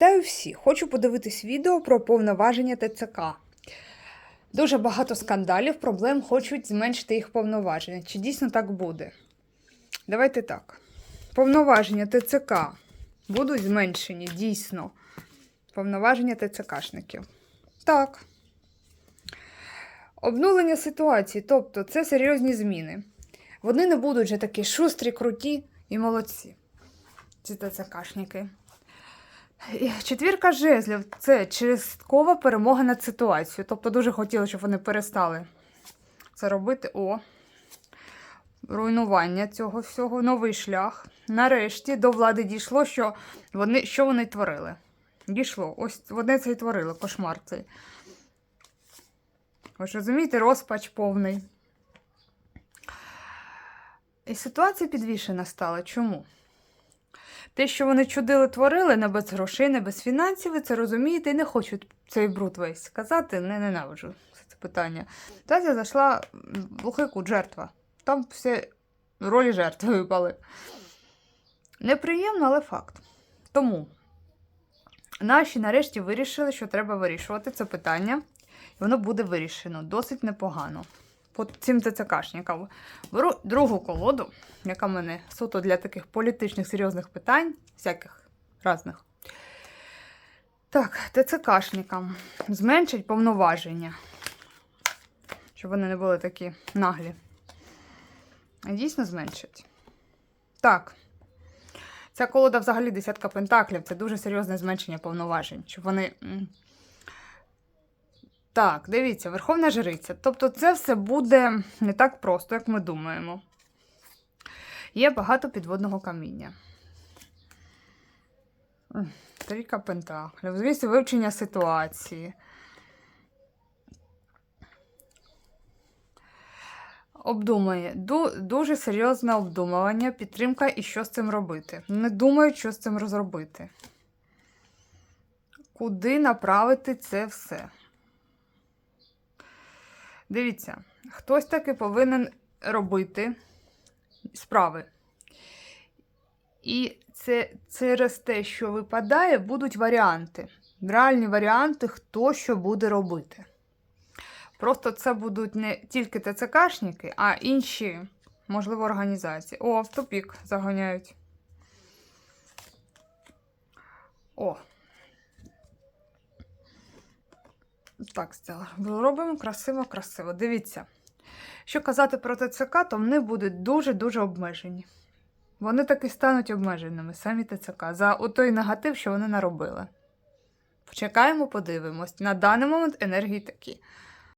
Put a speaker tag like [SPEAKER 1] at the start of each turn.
[SPEAKER 1] Вітаю всіх! Хочу подивитись відео про повноваження ТЦК. Дуже багато скандалів, проблем хочуть зменшити їх повноваження. Чи дійсно так буде? Давайте так. Повноваження ТЦК будуть зменшені, дійсно. Повноваження ТЦКшників. Так. Обнулення ситуації, тобто це серйозні зміни. Вони не будуть вже такі шустрі, круті і молодці. Ці ТЦКшники. Четвірка жезлів це часткова перемога над ситуацією. Тобто дуже хотіли, щоб вони перестали це робити. О, руйнування цього всього, новий шлях. Нарешті до влади дійшло, що вони, що вони творили. Дійшло. Ось вони це і творили, кошмар цей. Ви ж розумієте, розпач повний. І ситуація підвішена стала. Чому? Те, що вони чудили, творили, не без грошей, не без фінансів, ви це розумієте, і не хочуть цей бруд весь сказати, не ненавиджу це питання. Тася зайшла в глухий кут, жертва. Там всі ролі жертви випали. Неприємно, але факт. Тому наші нарешті вирішили, що треба вирішувати це питання, і воно буде вирішено досить непогано. По цим ТЦКшникам. Беру другу колоду, яка в мене суто для таких політичних серйозних питань, всяких різних. Так, ТЦКшникам зменшить повноваження, щоб вони не були такі наглі. Дійсно зменшить. Так. Ця колода взагалі десятка пентаклів. Це дуже серйозне зменшення повноважень. Щоб вони. Так, дивіться, Верховна Жриця. Тобто це все буде не так просто, як ми думаємо. Є багато підводного каміння. Трійка пентаклів. Звісно, вивчення ситуації. Обдумує. Ду- дуже серйозне обдумування, підтримка і що з цим робити. Не думають, що з цим розробити. Куди направити це все? Дивіться, хтось таки повинен робити справи. І це через те, що випадає, будуть варіанти. Реальні варіанти, хто що буде робити. Просто це будуть не тільки ТЦКшники, а інші, можливо, організації. О, в тупік заганяють. О. Так, робимо красиво, красиво. Дивіться. Що казати про ТЦК, то вони будуть дуже-дуже обмежені. Вони таки стануть обмеженими, самі ТЦК, за той негатив, що вони наробили. Почекаємо, подивимось. На даний момент енергії такі.